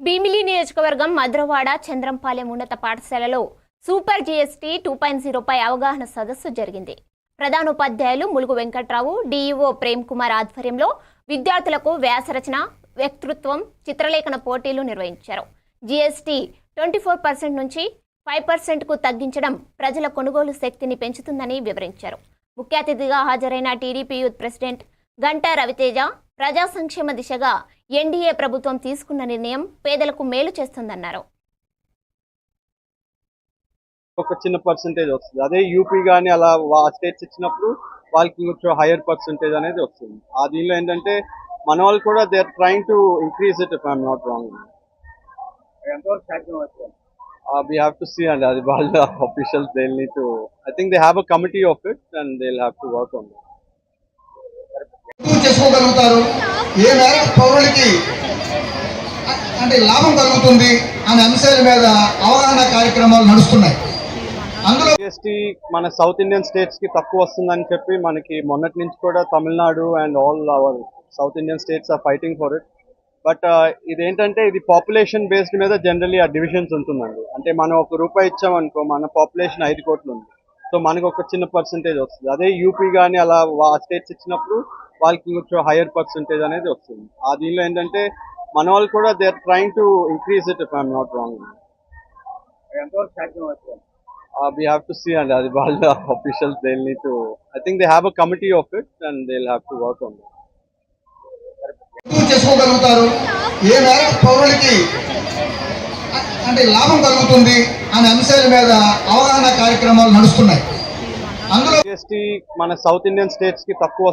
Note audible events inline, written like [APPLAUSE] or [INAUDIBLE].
భీమిలి నియోజకవర్గం మధురవాడ చంద్రంపాలెం ఉన్నత పాఠశాలలో సూపర్ జీఎస్టీ టూ పాయింట్ జీరోపై అవగాహన సదస్సు జరిగింది. ప్రధానోపాధ్యాయులు ములుగు వెంకట్రావు డీఈఓ ప్రేమ్ కుమార్ ఆధ్వర్యంలో విద్యార్థులకు వ్యాసరచన వ్యక్తృత్వం చిత్రలేఖన పోటీలు నిర్వహించారు. జీఎస్టీ ట్వంటీ ఫోర్ పర్సెంట్ నుంచి ఫైవ్ పర్సెంట్కు తగ్గించడం ప్రజల కొనుగోలు శక్తిని పెంచుతుందని వివరించారు. ముఖ్య అతిథిగా హాజరైన TDP youth president Ganta Raviteja ప్రజా సంక్షేమ దిశగా ఎన్డీఏ ప్రభుత్వం తీసుకున్న నిర్ణయం పేదలకు మేలు చేస్తుందన్నారు. ఒక చిన్న పర్సంటేజ్ వస్తుంది. అదే యూపీ కానీ అలా ఆ స్టేట్స్ ఇచ్చినప్పుడు వాళ్ళకి కొంచెం హైయర్ పర్సంటేజ్ అనేది వస్తుంది. ఆ దీనిలో ఏంటంటే మన వాళ్ళు కూడా they are trying to increase it if I'm not wrong we have to see అండి అది వాళ్ళ officials they need to I think they have a committee of it and they have to work on పూర్తి చేసుకోగలుగుతారు. ఏ మేరకు పౌరులకి అంటే లాభం కలుగుతుంది అనే అంశాల మీద అవగాహన కార్యక్రమాలు నడుస్తున్నాయి. అందులో జిఎస్టీ మన సౌత్ ఇండియన్ స్టేట్స్కి తక్కువ వస్తుందని చెప్పి మనకి మొన్నటి నుంచి కూడా Tamil Nadu and all our south Indian states are fighting for it but ఇదేంటంటే ఇది పాపులేషన్ బేస్డ్ మీద జనరలీ ఆ డివిజన్స్ ఉంటుందండి. అంటే మనం ఒక రూపాయి ఇచ్చామనుకో మన పాపులేషన్ ఐదు కోట్లు ఉంది. సో మనకు ఒక చిన్న పర్సంటేజ్ వస్తుంది. అదే యూపీ కానీ అలా ఆ స్టేట్స్ ఇచ్చినప్పుడు వాళ్ళకి కొంచెం హైయర్ పర్సంటేజ్ అనేది వస్తుంది. ఆ దీనిలో ఏంటంటే మన వాళ్ళు కూడా they are trying to increase it if I'm not wrong we have to see and అది వాళ్ళ [LAUGHS] need to I think they have a committee of it and they'll have to work on it. పూర్తి చేసుకోగలుగుతారు. ఏ మేరకు పౌరులకి అ- అంటే లాభం కలుగుతుంది అనే అంశాల మీద అవగాహన కార్యక్రమాలు నడుస్తున్నాయి. అందులో GST మన సౌత్ ఇండియన్ స్టేట్స్కి తక్కువ